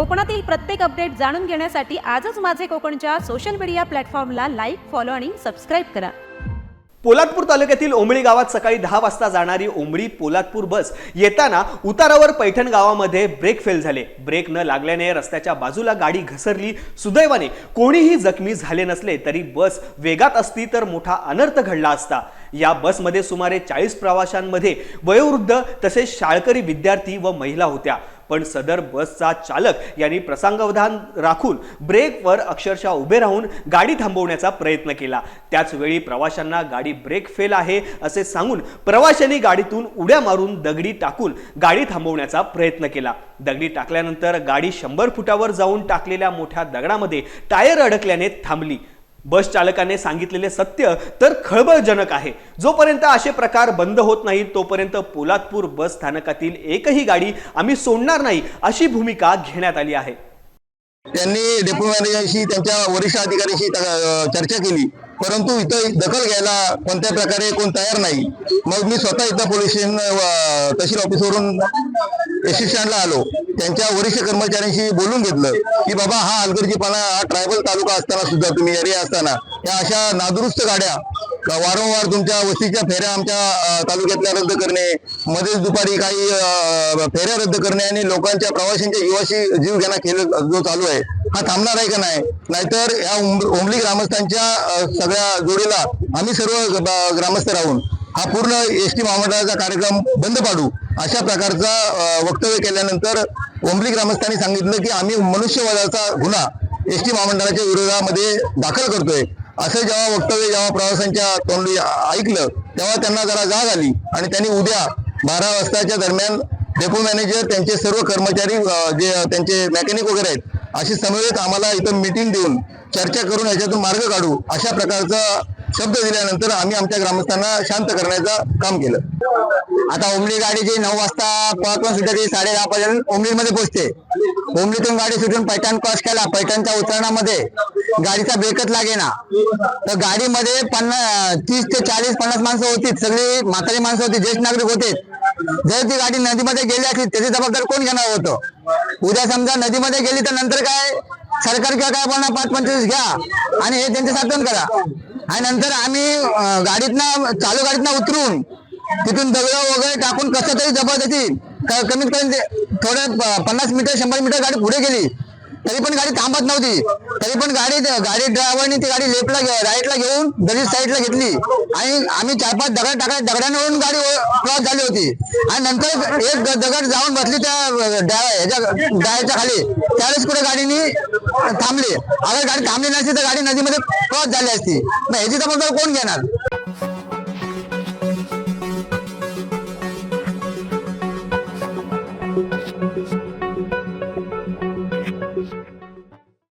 कोकणातील प्रत्येक अपडेट जाणून घेण्यासाठी आजच माझे कोकणच्या सोशल मीडिया प्लॅटफॉर्मला लाईक फॉलो आणि सबस्क्राईब करा. पोलादपूर तालुक्यातील ओंबळी गावात सकाळी दहा वाजता जाणारी ओंबळी पोलादपूर बस येताना उतारावर पैठण गावामध्ये ब्रेक फेल झाले. ब्रेक न लागल्याने रस्त्याच्या बाजूला गाडी घसरली. सुदैवाने कोणीही जखमी झाले नसले तरी बस वेगात असती तर मोठा अनर्थ घडला असता. या बसमध्ये सुमारे चाळीस प्रवाशांमध्ये वयोवृद्ध तसेच शाळकरी विद्यार्थी व महिला होत्या. पण सदर बसचा चालक यांनी प्रसंगावधान राखून ब्रेकवर अक्षरशः उभे राहून गाडी थांबवण्याचा प्रयत्न केला. त्याचवेळी प्रवाशांना गाडी ब्रेक फेल आहे असे सांगून प्रवाशांनी गाडीतून उड्या मारून दगडी टाकून गाडी थांबवण्याचा प्रयत्न केला. दगडी टाकल्यानंतर गाडी शंभर फुटावर जाऊन टाकलेल्या मोठ्या दगडामध्ये टायर अडकल्याने थांबली. बस चालकाने सांगितलेले सत्य तर खळबळजनक आहे. जोपर्यंत असे प्रकार बंद होत नाहीत तोपर्यंत पोलादपूर बस स्थानकातील एकही गाडी आम्ही सोडणार नाही अशी भूमिका घेण्यात आली आहे. त्यांनी डेप्युटी मॅनेजरशी त्यांच्या वरिष्ठ अधिकाऱ्यांशी चर्चा केली. परंतु इथं दखल घ्यायला कोणत्या प्रकारे कोण तयार नाही. मग मी स्वतः इथं पोलीस स्टेशन तहसील ऑफिसवरून एस स्टँडला आलो. त्यांच्या वरिष्ठ कर्मचाऱ्यांशी बोलून घेतलं की बाबा हा हलगर्जीपणा हा ट्रायबल तालुका असताना सुद्धा तुम्ही एरिया असताना या अशा नादुरुस्त गाड्या वारंवार तुमच्या वस्तीच्या फेऱ्या आमच्या तालुक्यातल्या रद्द करणे मध्येच दुपारी काही फेऱ्या रद्द करणे आणि लोकांच्या प्रवाशांच्या जीवाशी जीव घेणा खेळ जो चालू आहे हा थांबणार आहे का नाही? नाहीतर या उंब- ओंबली ग्रामस्थांच्या सगळ्या जोडीला आम्ही सर्व ग्रामस्थ राहून हा पूर्ण एस टी महामंडळाचा कार्यक्रम बंद पाडू अशा प्रकारचा वक्तव्य केल्यानंतर ओंबली ग्रामस्थांनी सांगितलं की आम्ही मनुष्यवधाचा गुन्हा एस टी महामंडळाच्या विरोधामध्ये दाखल करतोय. असं जेव्हा वक्तव्य जेव्हा प्रवाशांच्या तोंडी ऐकलं तेव्हा त्यांना जरा जाग आली आणि त्यांनी उद्या बारा वाजताच्या दरम्यान डेपो मॅनेजर त्यांचे सर्व कर्मचारी जे त्यांचे मेकॅनिक वगैरे आहेत अशी समवेत आम्हाला इथं मीटिंग देऊन चर्चा करून याच्यातून मार्ग काढू अशा प्रकारचा शब्द दिल्यानंतर आम्ही आमच्या ग्रामस्थांना शांत करण्याचं काम केलं. आता ओमली गाडी जी नऊ वाजता पाच सुटते साडे दहा पर्यंत ओमलीमध्ये पोहोचते. ओमलीतून गाडी सुटून पैठण क्रॉस केला. पैठणच्या उतरणामध्ये गाडीचा ब्रेकच लागेना. तर गाडीमध्ये पन्नास तीस ते चाळीस पन्नास माणसं होती. सगळी म्हातारी माणसं होती. ज्येष्ठ नागरिक होते. जर ती गाडी नदीमध्ये गेली असली त्याची जबाबदार कोण घेणार होतं? उद्या समजा नदीमध्ये गेली तर नंतर काय? सरकार किंवा काय बोलणार? पाच पंचवीस घ्या आणि हे त्यांचे साधन करा. आणि नंतर आम्ही गाडीतनं चालू गाडीतनं उतरून तिथून दगड वगैरे टाकून कसं तरी जबरदस्ती कमीत कमी ते थोडं पन्नास मीटर शंभर मीटर गाडी पुढे गेली तरी पण गाडी थांबत नव्हती. तरी पण गाडी गाडी ड्रायव्हरने ती गाडी लेफ्टला राईटला घेऊन दलित साईडला घेतली. आणि आम्ही चार पाच दगड टाकले दगडांवरून गाडी क्रॉस झाली होती. आणि नंतर एक दगड जाऊन बसली त्या ह्याच्या डायच्या खाली. त्यावेळेस कुठे गाडीनी थांबली. अगर गाडी थांबली नसती तर गाडी नदीमध्ये क्रॉस झाली असती. मग ह्याची जबाबदारी कोण घेणार?